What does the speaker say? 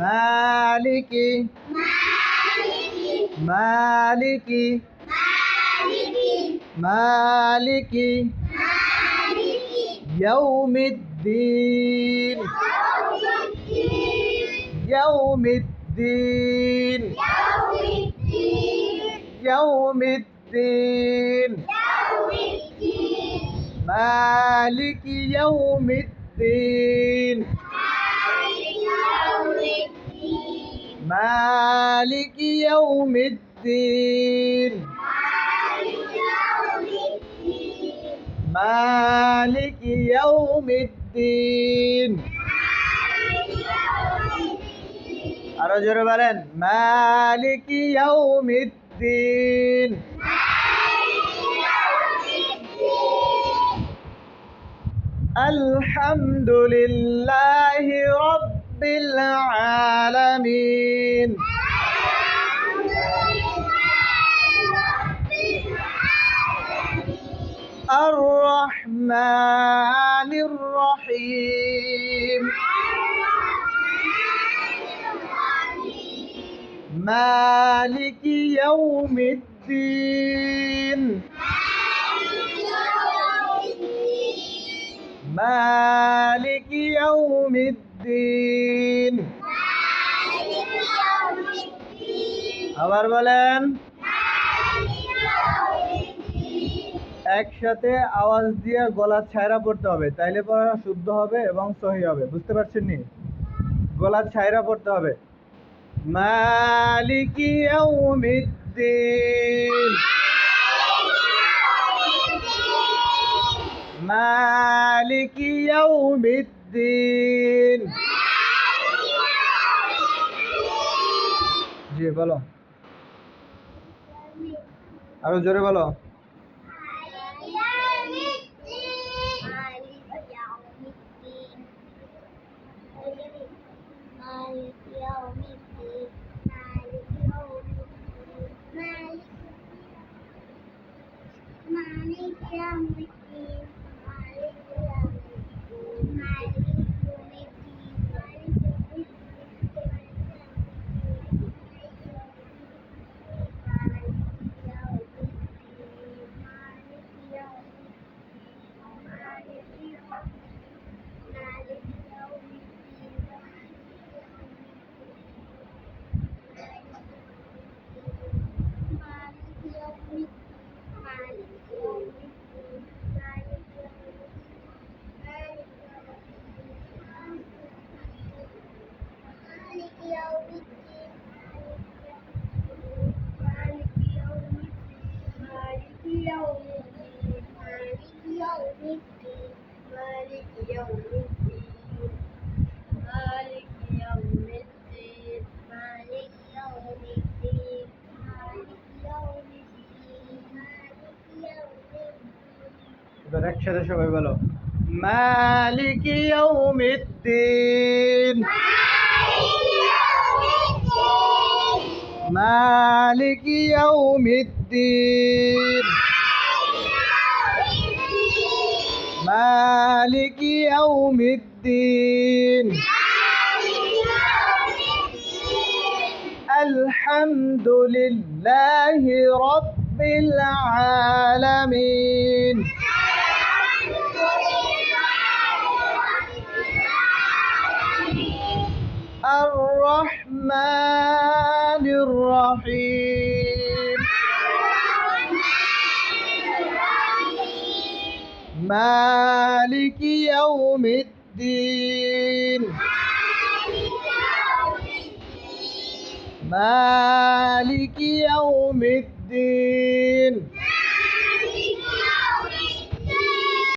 مالك مالك مالك يوم الدين يوم الدين يوم الدين مالك يوم الدين مالك يوم الدين مالك يوم الدين আরো জোরে বলেন মালিক ইয়াউমিদ্দিন আলহামদুলিল্লাহি رب العالمين. الرحمن الرحيم. مالك يوم الدين. مالك يوم الدين আবার বলেন একসাথে আওয়াজ দিয়ে গলা ছায়রা পড়তে হবে তাইলে পড়া শুদ্ধ হবে এবং সহি হবে বুঝতে পারছেন নি গলা ছায়রা পড়তে হবে মালিকি ইয়াউমিদ্দিন মালিকি ইয়াউমিদ্দিন জি বলো। আরও জোরে বলো। একসাথে সবাই বলো মালিক ইয়াউমিদ্দিন। مالك يوم الدين. مالك يوم الدين. الحمد لله رب العالمين. الرحمن الرحيم. مالك يوم الدين مالك يوم الدين